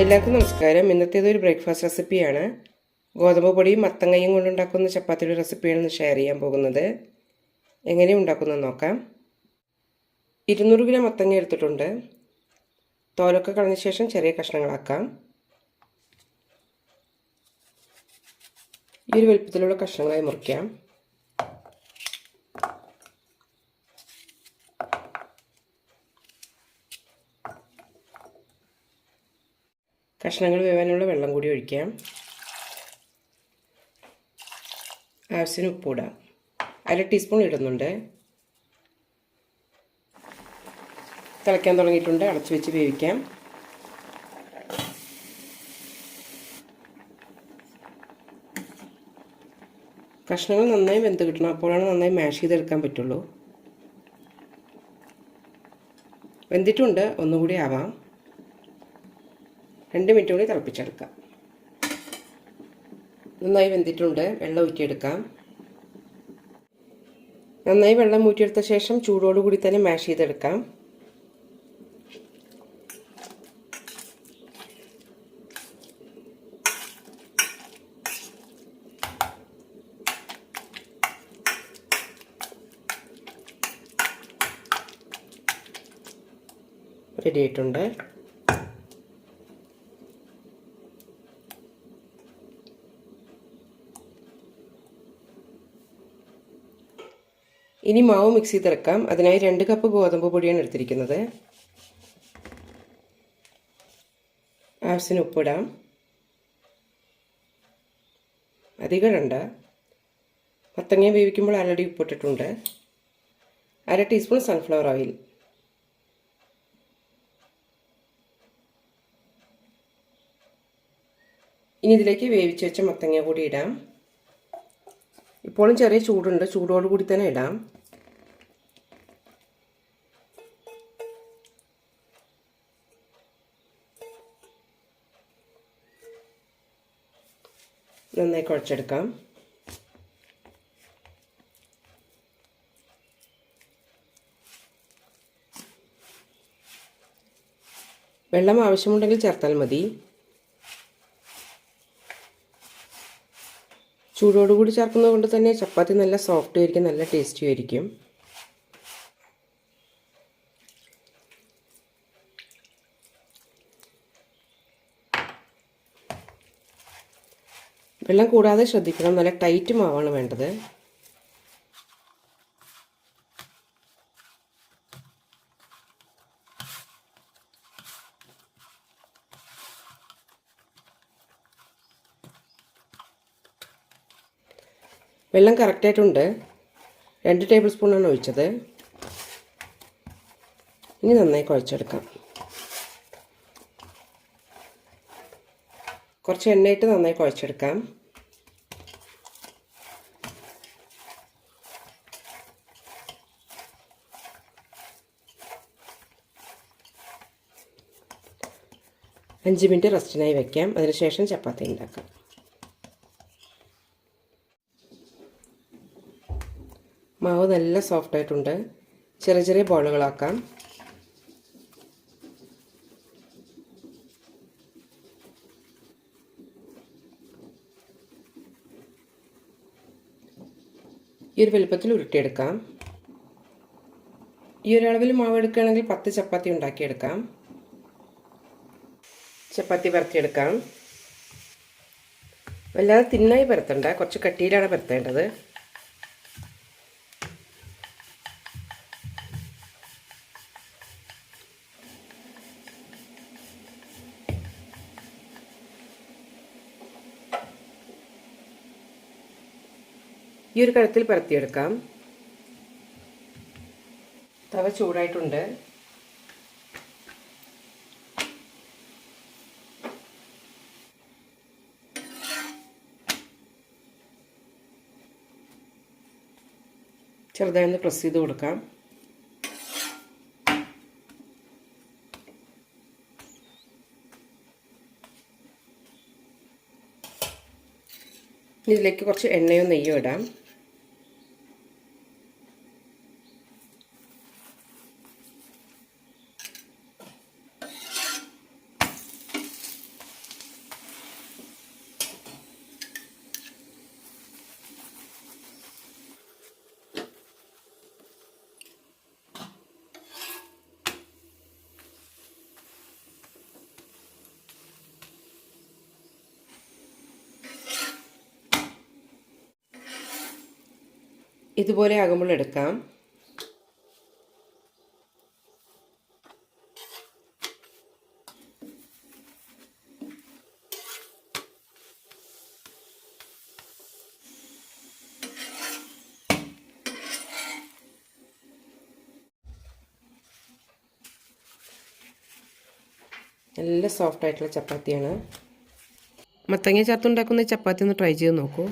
എല്ലാവർക്കും നമസ്കാരം. ഇന്നത്തേത് ഒരു ബ്രേക്ക്ഫാസ്റ്റ് റെസിപ്പിയാണ് ഗോതമ്പ് പൊടിയും മത്തങ്ങയും കൊണ്ടുണ്ടാക്കുന്ന ചപ്പാത്തിയുടെ റെസിപ്പിയാണ് ഇന്ന് ഷെയർ ചെയ്യാൻ പോകുന്നത്. എങ്ങനെ ഉണ്ടാക്കുന്നത് നോക്കാം. ഇരുന്നൂറ് ഗ്രാം മത്തങ്ങ എടുത്തിട്ടുണ്ട്. തോലൊക്കെ കളഞ്ഞ ശേഷം ചെറിയ കഷ്ണങ്ങളാക്കാം. ഈ ഒരു വലുപ്പത്തിലുള്ള കഷ്ണങ്ങളായി മുറിക്കാം. കഷ്ണങ്ങൾ വേവാനുള്ള വെള്ളം കൂടി ഒഴിക്കാം. ആവശ്യത്തിന് ഉപ്പിടാം. അര ടീസ്പൂൺ ഇടുന്നുണ്ട്. തിളയ്ക്കാൻ തുടങ്ങിയിട്ടുണ്ട്. അടച്ചു വെച്ച് വേവിക്കാം. കഷ്ണങ്ങൾ നന്നായി വെന്ത് കിട്ടണം. അപ്പോഴാണ് നന്നായി മാഷ് ചെയ്തെടുക്കാൻ പറ്റുള്ളൂ. വെന്തിട്ടുണ്ട്. ഒന്നുകൂടി ആവാം. രണ്ട് മിനിറ്റ് കൂടി തിളപ്പിച്ചെടുക്കാം. നന്നായി വെന്തിട്ടുണ്ട്. വെള്ളം ഊറ്റിയെടുക്കാം. നന്നായി വെള്ളം ഊറ്റിയെടുത്ത ശേഷം ചൂടോടുകൂടി തന്നെ മാഷ് ചെയ്തെടുക്കാം. റെഡി ആയിട്ടുണ്ട്. ഇനി മാവ് മിക്സ് ചെയ്തെടുക്കാം അതിനായി രണ്ട് കപ്പ് ഗോതമ്പ് പൊടിയാണ് എടുത്തിരിക്കുന്നത്. ആവശ്യത്തിന് ഉപ്പിടാം. അധികം ഇടണ്ട മത്തങ്ങ വേവിക്കുമ്പോൾ ആൾറെഡി ഉപ്പിട്ടിട്ടുണ്ട്. അര ടീസ്പൂൺ സൺഫ്ലവർ ഓയിൽ ഇനി ഇതിലേക്ക് വേവിച്ച് വെച്ച മത്തങ്ങ കൂടി ഇടാം. ഇപ്പോഴും ചെറിയ ചൂടുണ്ട്. ചൂടോടുകൂടി തന്നെ ഇടാം. നന്നായി കുഴച്ചെടുക്കാം. വെള്ളം ആവശ്യമുണ്ടെങ്കിൽ ചേർത്താൽ മതി. ചൂടോടുകൂടി ചേർക്കുന്നത് കൊണ്ട് തന്നെ ചപ്പാത്തി നല്ല സോഫ്റ്റ് ആയിരിക്കും നല്ല ടേസ്റ്റി ആയിരിക്കും. വെള്ളം കൂടാതെ ശ്രദ്ധിക്കണം. നല്ല ടൈറ്റും മാവാണ് വേണ്ടത്. വെള്ളം കറക്റ്റായിട്ടുണ്ട് രണ്ട് ടേബിൾ സ്പൂണാണ് ഒഴിച്ചത്. ഇനി നന്നായി കുഴച്ചെടുക്കാം. കുറച്ച് എണ്ണയിട്ട് നന്നായി കുഴച്ചെടുക്കാം. അഞ്ച് മിനിറ്റ് റെസ്റ്റിനായി വയ്ക്കാം അതിനുശേഷം ചപ്പാത്തി ഉണ്ടാക്കാം. മാവ് നല്ല സോഫ്റ്റ് ആയിട്ടുണ്ട്. ചെറിയ ചെറിയ ബോളുകളാക്കാം. ഈ ഒരു വലുപ്പത്തിൽ ഉരുട്ടിയെടുക്കാം. ഈ ഒരളവിൽ മാവ് എടുക്കുകയാണെങ്കിൽ പത്ത് ചപ്പാത്തി ഉണ്ടാക്കിയെടുക്കാം. ചപ്പാത്തി പരത്തിയെടുക്കാം വല്ലാതെ തിന്നായി പരത്തണ്ട. കുറച്ച് കട്ടിയിലാണ് പരത്തേണ്ടത്. ഈ ഒരു കഴുത്തിൽ പരത്തിയെടുക്കാം. തവ ചൂടായിട്ടുണ്ട്. ചെറുതായി ഒന്ന് പ്രസ് ചെയ്ത് കൊടുക്കാം. ഇതിലേക്ക് കുറച്ച് എണ്ണയോ നെയ്യോ ഇടാം. ഇതുപോലെ ആകുമ്പോൾ എടുക്കാം. നല്ല സോഫ്റ്റ് ആയിട്ടുള്ള ചപ്പാത്തിയാണ്. മത്തങ്ങ ചേർത്തുണ്ടാക്കുന്ന ചപ്പാത്തി ഒന്ന് ട്രൈ ചെയ്ത് നോക്കൂ.